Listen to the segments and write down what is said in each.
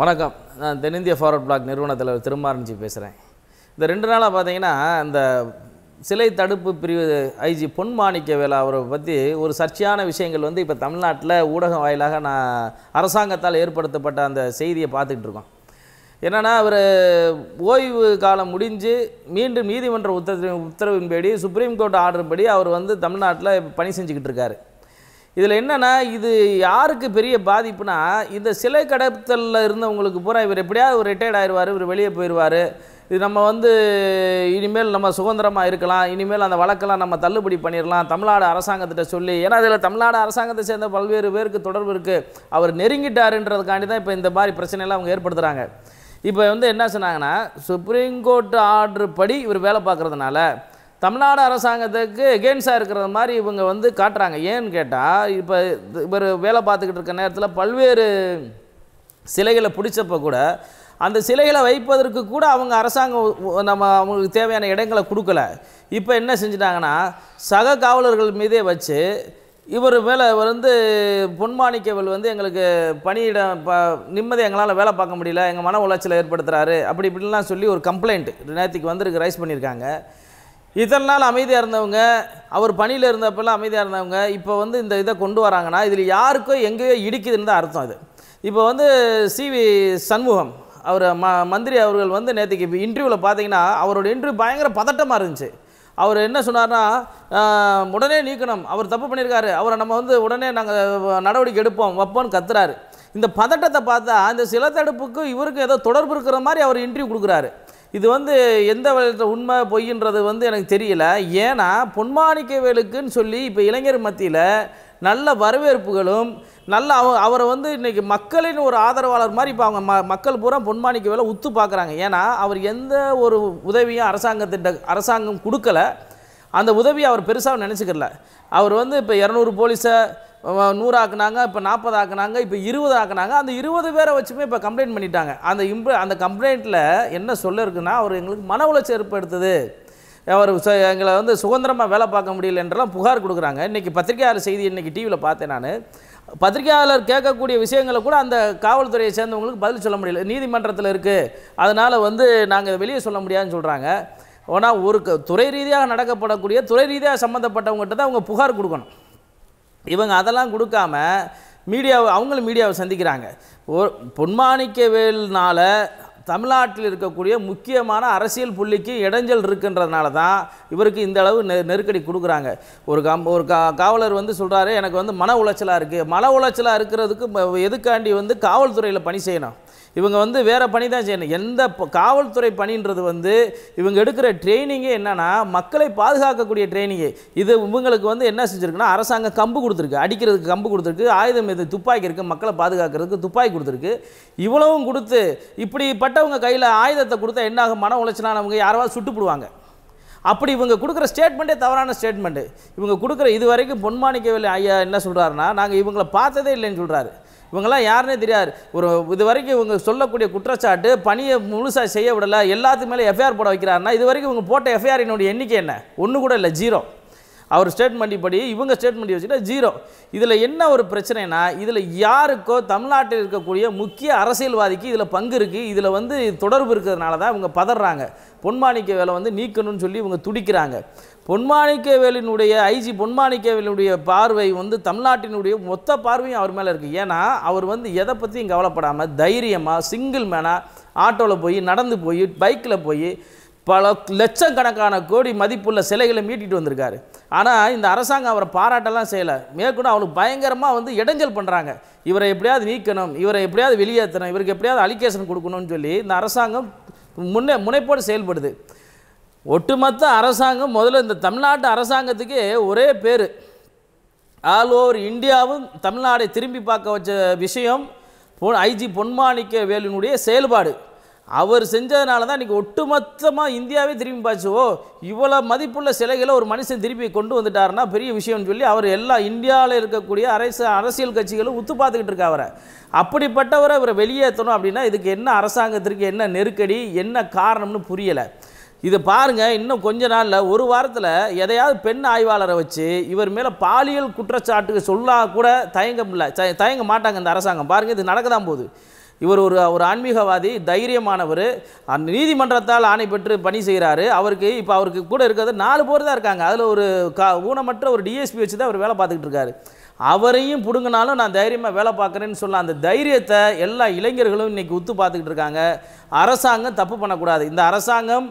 வணக்கம். நான் தென்னிந்திய ஃபார்வர்ட் பிளாக் நிறுவன தலைவர் திருமாரஞ்சி பேசுகிறேன் இந்த ரெண்டு நாளாக பார்த்தீங்கன்னா இந்த சிலை தடுப்பு பிரிவு ஐஜி பொன் மாணிக்கவேலா அவரை பற்றி ஒரு சர்ச்சையான விஷயங்கள் வந்து இப்போ தமிழ்நாட்டில் ஊடகம் வாயிலாக நான் அரசாங்கத்தால் ஏற்படுத்தப்பட்ட அந்த செய்தியை பார்த்துக்கிட்டு இருக்கோம். என்னென்னா அவர் ஓய்வு காலம் முடிஞ்சு மீண்டும் நீதிமன்ற உத்தரவு உத்தரவின்படி சுப்ரீம் கோர்ட் ஆர்டர்படி அவர் வந்து தமிழ்நாட்டில் பணி செஞ்சுக்கிட்டு இருக்காரு. இதில் என்னென்னா இது யாருக்கு பெரிய பாதிப்புனா இந்த சிலை கடத்தலில் இருந்தவங்களுக்கு பூரா இவர் எப்படியாவது ஒரு ரிட்டையர்ட் ஆயிடுவார் இவர் வெளியே போயிடுவார் இது நம்ம வந்து இனிமேல் நம்ம சுதந்திரமாக இருக்கலாம் இனிமேல் அந்த வழக்கெல்லாம் நம்ம தள்ளுபடி பண்ணிடலாம் தமிழ்நாடு அரசாங்கத்திட்ட சொல்லி. ஏன்னா இதில் தமிழ்நாடு அரசாங்கத்தை சேர்ந்த பல்வேறு பேருக்கு தொடர்பு இருக்குது அவர் நெருங்கிட்டாருன்றதுக்காண்டி தான் இப்போ இந்த மாதிரி பிரச்சனையெல்லாம் அவங்க ஏற்படுத்துகிறாங்க இப்போ வந்து என்ன சொன்னாங்கன்னா சுப்ரீம் கோர்ட் ஆர்டர் படி இவர் வேலை பார்க்குறதுனால தமிழ்நாடு அரசாங்கத்துக்கு எகேன்ஸ்டாக இருக்கிறது மாதிரி இவங்க வந்து காட்டுறாங்க. ஏன்னு கேட்டால் இப்போ இவர் வேலை பார்த்துக்கிட்டு இருக்க நேரத்தில் பல்வேறு சிலைகளை பிடிச்சப்போ கூட அந்த சிலைகளை வைப்பதற்கு கூட அவங்க அரசாங்கம் நம்ம அவங்களுக்கு தேவையான இடங்களை கொடுக்கல. இப்போ என்ன செஞ்சிட்டாங்கன்னா சக காவலர்கள் மீதே வச்சு இவர் மேலே வந்து பொன்மாணிக்கவல் வந்து எங்களுக்கு பணியிடம் ப நிம்மதி எங்களால் வேலை பார்க்க முடியல எங்கள் மன உளைச்சலை ஏற்படுத்துகிறாரு அப்படி இப்படிலாம் சொல்லி ஒரு கம்ப்ளைண்ட் நேற்றுக்கு வந்துருக்கு ரைஸ் பண்ணியிருக்காங்க. இத்தனை நாள் அமைதியாக இருந்தவங்க அவர் பணியில் இருந்தப்பெல்லாம் அமைதியாக இருந்தவங்க இப்போ வந்து இந்த இதை கொண்டு வராங்கன்னா இதில் யாருக்கோ எங்கேயோ இடிக்குதுன்னு தான் அர்த்தம் அது. இப்போ வந்து சிவி சண்முகம் அவர் ம மந்திரி அவர்கள் வந்து நேற்றுக்கு இப்போ இன்டர்வியூவில் பார்த்தீங்கன்னா அவரோட இன்டர்வியூ பயங்கர பதட்டமாக இருந்துச்சு. அவர் என்ன சொன்னார்னா உடனே நீக்கணும் அவர் தப்பு பண்ணியிருக்காரு அவரை நம்ம வந்து உடனே நாங்கள் நடவடிக்கை எடுப்போம் வைப்போம்னு கத்துறாரு. இந்த பதட்டத்தை பார்த்தா இந்த சில தடுப்புக்கு இவருக்கு ஏதோ தொடர்பு இருக்கிற மாதிரி அவர் இன்டர்வியூ கொடுக்குறாரு. இது வந்து எந்த விதத்தில் உண்மை பொய்ன்றது வந்து எனக்கு தெரியல. ஏன்னா பொன்மாணிக்கவேலுக்குன்னு சொல்லி இப்போ இளைஞர் மத்தியில் நல்ல வரவேற்புகளும் நல்ல அவ அவரை வந்து இன்றைக்கி மக்களின் ஒரு ஆதரவாளர் மாதிரி இப்போ அவங்க ம மக்கள் பூரா பொன்மாணிக்க வேலை உத்து பார்க்குறாங்க ஏன்னா அவர் எந்த ஒரு உதவியும் அரசாங்கத்திட்ட அரசாங்கம் கொடுக்கல. அந்த உதவியை அவர் பெருசாக நினச்சிக்கல. அவர் வந்து இப்போ இரநூறு போலீஸை நூறு ஆக்குனாங்க இப்போ நாற்பது ஆக்குனாங்க இப்போ இருபது ஆக்குனாங்க. அந்த இருபது பேரை வச்சுமே இப்போ கம்ப்ளைண்ட் பண்ணிட்டாங்க. அந்த இம்ப்ள அந்த கம்ப்ளைண்ட்டில் என்ன சொல்ல இருக்குன்னா அவர் எங்களுக்கு மன உளைச்சல் ஏற்படுத்துது. அவர் ச- எங்களை வந்து சுதந்திரமாக வேலை பார்க்க முடியல என்றெல்லாம் புகார் கொடுக்குறாங்க. இன்றைக்கி பத்திரிகையாளர் செய்தி இன்றைக்கி டிவியில் பார்த்தேன் நான். பத்திரிகையாளர் கேட்கக்கூடிய விஷயங்களை கூட அந்த காவல்துறையை சேர்ந்தவங்களுக்கு பதில் சொல்ல முடியல. நீதிமன்றத்தில் இருக்குது அதனால் வந்து நாங்கள் வெளியே சொல்ல முடியாதுன்னு சொல்கிறாங்க ஆனால் ஒரு க- துறை ரீதியாக நடக்கப்படக்கூடிய துறை ரீதியாக சம்மந்தப்பட்டவங்ககிட்ட தான் அவங்க புகார் கொடுக்கணும். இவங்க அதெல்லாம் கொடுக்காம மீடியாவை அவங்களும் மீடியாவை சந்திக்கிறாங்க. ஒரு பொன்மாணிக்கவேல்னால தமிழ்நாட்டில் இருக்கக்கூடிய முக்கியமான அரசியல் புள்ளிக்கு இடைஞ்சல் இருக்குன்றதுனால தான் இவருக்கு இந்த அளவு நெ நெருக்கடி கொடுக்குறாங்க. ஒரு கம் ஒரு கா காவலர் வந்து சொல்கிறாரு எனக்கு வந்து மன உளைச்சலாக இருக்குது மன உளைச்சலாக இருக்கிறதுக்கு எதுக்காண்டி வந்து காவல்துறையில் பணி செய்யணும்? இவங்க வந்து வேறு பணி தான் செய்யணும். எந்த ப- காவல்துறை பணின்றது வந்து இவங்க எடுக்கிற ட்ரைனிங்கே என்னென்னா மக்களை பாதுகாக்கக்கூடிய ட்ரைனிங்கு. இது இவங்களுக்கு வந்து என்ன செஞ்சுருக்குன்னா அரசாங்கம் கம்பு கொடுத்துருக்கு. அடிக்கிறதுக்கு கம்பு கொடுத்துருக்கு. ஆயுதம் இது துப்பாக்கி இருக்குது மக்களை பாதுகாக்கிறதுக்கு துப்பாக்கி கொடுத்துருக்கு. இவ்வளவும் கொடுத்து கட்டவங்க கையில் ஆயுதத்தை கொடுத்தா என்னாகும்? மன உளைச்சலானவங்க யாராவது சுட்டுப்பிடுவாங்க அப்படி இவங்க கொடுக்குற ஸ்டேட்மெண்ட்டே தவறான ஸ்டேட்மெண்ட்டு இவங்க கொடுக்குற இது வரைக்கும் பொன்மாணிக்கவேலு ஐயா என்ன சொல்கிறாருன்னா நாங்கள் இவங்கள பார்த்ததே இல்லைன்னு சொல்கிறாரு இவங்கெல்லாம் யாருனே தெரியாது. ஒரு இது வரைக்கும் இவங்க சொல்லக்கூடிய குற்றச்சாட்டு பணியை முழுசாக செய்ய விடலை எல்லாத்துக்கு மேலே எஃப்ஐஆர் போட வைக்கிறாருன்னா இது வரைக்கும் இவங்க போட்ட எஃப்ஐஆரினுடைய எண்ணிக்கை என்ன? ஒன்று கூட இல்லை ஜீரோ அவர் ஸ்டேட்மெண்ட் படி இவங்க ஸ்டேட்மெண்ட் வச்சுட்டா ஜீரோ இதில் என்ன ஒரு பிரச்சனைனா இதில் யாருக்கோ தமிழ்நாட்டில் இருக்கக்கூடிய முக்கிய அரசியல்வாதிக்கு இதில் பங்கு இருக்குது இதில் வந்து தொடர்பு இருக்கிறதுனால தான் இவங்க பதறாங்க. பொன்மாணிக்க வேலை வந்து நீக்கணும்னு சொல்லி இவங்க துடிக்கிறாங்க. பொன்மாணிக்கவேலினுடைய ஐஜி பொன்மாணிக்கவேலினுடைய பார்வை வந்து தமிழ்நாட்டினுடைய மொத்த பார்வையும் அவர் மேலே இருக்குது ஏன்னா அவர் வந்து எதை பற்றியும் கவலைப்படாமல் தைரியமாக சிங்கிள் மேனாக ஆட்டோவில் போய் நடந்து போய் பைக்கில் போய் பல லட்சக்கணக்கான கோடி மதிப்புள்ள சிலைகளை மீட்டிட்டு வந்திருக்காரு. ஆனால் இந்த அரசாங்கம் அவரை பாராட்டெல்லாம் செய்யலை. மேற்கொண்டு அவளுக்கு பயங்கரமாக வந்து இடைஞ்சல் பண்ணுறாங்க இவரை எப்படியாவது நீக்கணும் இவரை எப்படியாவது வெளியேற்றணும் இவருக்கு எப்படியாவது அலிகேஷன் கொடுக்கணும்னு சொல்லி இந்த அரசாங்கம் முன்னே முனைப்போடு செயல்படுது. ஒட்டுமொத்த அரசாங்கம் முதல்ல இந்த தமிழ்நாட்டு அரசாங்கத்துக்கே ஒரே பேர். ஆல் ஓவர் இந்தியாவும் தமிழ்நாடை திரும்பி பார்க்க வச்ச விஷயம் ஐஜி பொன்மாணிக்க வேலுனுடைய செயல்பாடு. அவர் செஞ்சதுனால தான் இன்றைக்கி ஒட்டுமொத்தமாக இந்தியாவே திரும்பி பார்த்து ஓ இவ்வளோ மதிப்புள்ள சிலைகளை ஒரு மனுஷன் திருப்பி கொண்டு வந்துட்டாருன்னா பெரிய விஷயம்னு சொல்லி அவர் எல்லா இந்தியாவில் இருக்கக்கூடிய அரசு அரசியல் கட்சிகளும் உத்து பார்த்துக்கிட்டு இருக்கா அவரை. அப்படிப்பட்டவரை இவரை வெளியேற்றணும் அப்படின்னா இதுக்கு என்ன அரசாங்கத்திற்கு என்ன நெருக்கடி என்ன காரணம்னு புரியலை. இது பாருங்கள் இன்னும் கொஞ்ச நாளில் ஒரு வாரத்தில் எதையாவது பெண் ஆய்வாளரை வச்சு இவர் மேலே பாலியல் குற்றச்சாட்டுக்கு சொல்லா கூட தயங்க முடியல. தயங்க மாட்டாங்க இந்த அரசாங்கம். பாருங்கள் இது நடக்க தான் போகுது. இவர் ஒரு ஒரு ஆன்மீகவாதி தைரியமானவர். அந்த நீதிமன்றத்தால் ஆணை பெற்று பணி செய்கிறாரு அவருக்கு இப்போ அவருக்கு கூட இருக்கிறது நாலு பேர் தான் இருக்காங்க. அதில் ஒரு கா ஊனமற்ற ஒரு டிஎஸ்பி வச்சு தான் அவர் வேலை பார்த்துக்கிட்டு இருக்காரு. அவரையும் பிடுங்கினாலும் நான் தைரியமாக வேலை பார்க்குறேன்னு சொல்ல அந்த தைரியத்தை எல்லா இளைஞர்களும் இன்றைக்கி உத்து பார்த்துக்கிட்டு இருக்காங்க. அரசாங்கம் தப்பு பண்ணக்கூடாது. இந்த அரசாங்கம்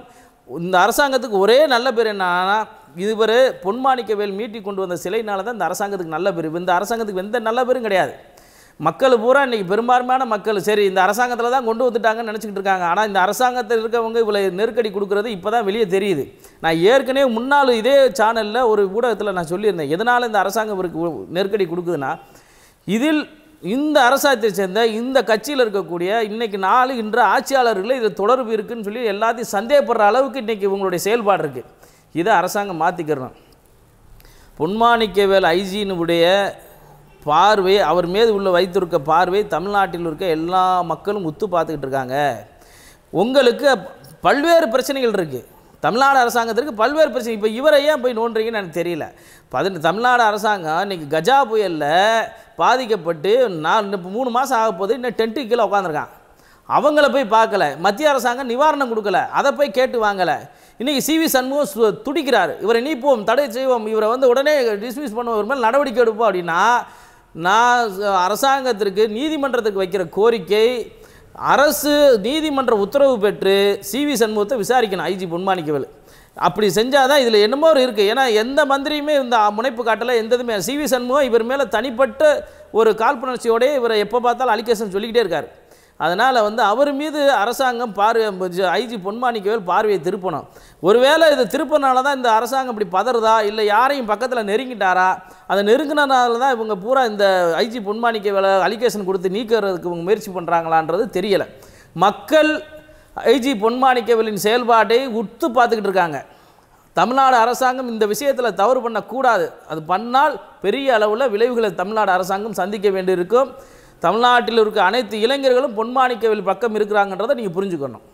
இந்த அரசாங்கத்துக்கு ஒரே நல்ல பேர் என்னன்னா இதுவரை பொன்மாணிக்கவேல் மீட்டி கொண்டு வந்த சிலைனால தான் இந்த அரசாங்கத்துக்கு நல்ல பேர். இந்த அரசாங்கத்துக்கு எந்த நல்ல பேரும் கிடையாது. மக்கள் பூரா இன்றைக்கி பெரும்பான்மையான மக்கள். சரி இந்த அரசாங்கத்தில் தான் கொண்டு வந்துட்டாங்கன்னு நினச்சிக்கிட்டு இருக்காங்க. ஆனால் இந்த அரசாங்கத்தில் இருக்கவங்க இவ்வளோ நெருக்கடி கொடுக்குறது இப்போ தான் வெளியே தெரியுது. நான் ஏற்கனவே முன்னால் இதே சேனலில் ஒரு ஊடகத்தில் நான் சொல்லியிருந்தேன். எதனால் இந்த அரசாங்கம் இவருக்கு நெருக்கடி கொடுக்குதுன்னா இதில் இந்த அரசாங்கத்தை சேர்ந்த இந்த கட்சியில் இருக்கக்கூடிய இன்னைக்கு நாலு இன்ற ஆட்சியாளர்களில் இது தொடர்பு இருக்குன்னு சொல்லி எல்லாத்தையும் சந்தேகப்படுற அளவுக்கு இன்றைக்கி இவங்களுடைய செயல்பாடு இருக்குது இதை அரசாங்கம் மாற்றிக்கிறோம் பொன்மாணிக்கவேல் ஐஜினுடைய பார்வை அவர் மீது உள்ள வைத்திருக்க பார்வை தமிழ்நாட்டில் இருக்க எல்லா மக்களும் உத்து பார்த்துக்கிட்டு இருக்காங்க. உங்களுக்கு பல்வேறு பிரச்சனைகள் இருக்குது தமிழ்நாடு அரசாங்கத்திற்கு பல்வேறு பிரச்சனை. இப்போ இவரை ஏன் போய் நோண்டுறீங்கன்னு எனக்கு தெரியல. பதினெட்டு தமிழ்நாடு அரசாங்கம் இன்னைக்கு கஜா புயலில் பாதிக்கப்பட்டு நான் இப்போ மூணு மாதம் ஆக போகுது. இன்னும் டென்ட்டு கீழே உட்காந்துருக்கான் அவங்கள போய் பார்க்கல. மத்திய அரசாங்கம் நிவாரணம் கொடுக்கல. அதை போய் கேட்டு வாங்கலை. இன்றைக்கி சிவி சண்முகம் சு- துடிக்கிறார். இவரை நீப்போம் தடை செய்வோம். இவரை வந்து உடனே டிஸ்மிஸ் பண்ணுவோம். ஒரு மேல் நடவடிக்கை எடுப்போம் அப்படின்னா நான் அரசாங்கத்திற்கு நீதிமன்றத்துக்கு வைக்கிற கோரிக்கை அரசு நீதிமன்ற உத்தரவு பெற்று சிவி சண்முகத்தை விசாரிக்கணும் ஐஜி பொன்மாணிக்கவேல். அப்படி செஞ்சால் தான் இதில் என்னமோ ஒரு இருக்குது ஏன்னா எந்த மந்திரியுமே இந்த முனைப்பு காட்டலை எந்த இதுவுமே சிவி சண்முகம் இவர் மேலே தனிப்பட்ட ஒரு காழ்ப்புணர்ச்சியோடய இவரை எப்போ பார்த்தாலும் அலிகேஷன் சொல்லிக்கிட்டே இருக்கார். அதனால் வந்து அவர் மீது அரசாங்கம் பார்வை ஐஜி பொன்மாணிக்கவேல் பார்வையை திருப்பணும். ஒருவேளை இதை திருப்பினால தான் இந்த அரசாங்கம் இப்படி பதறுதா? இல்லை யாரையும் பக்கத்தில் நெருங்கிட்டாரா? அதை நெருங்கினனால தான் இவங்க பூரா இந்த ஐஜி பொன்மாணிக்கவேலை அலிகேஷன் கொடுத்து நீக்கிறதுக்கு இவங்க முயற்சி பண்ணுறாங்களான்றது தெரியலை. மக்கள் ஐஜி பொன்மாணிக்கவேலின் செயல்பாட்டை உத்து பார்த்துக்கிட்டு இருக்காங்க. தமிழ்நாடு அரசாங்கம் இந்த விஷயத்தில் தவறு பண்ணக்கூடாது. அது பண்ணால் பெரிய அளவில் விளைவுகளை தமிழ்நாடு அரசாங்கம் சந்திக்க வேண்டியிருக்கும். தமிழ்நாட்டில் இருக்க அனைத்து இளைஞர்களும் பொன்மாணிக்கவில் பக்கம் இருக்கிறாங்கன்றதை நீங்கள் புரிஞ்சுக்கணும்.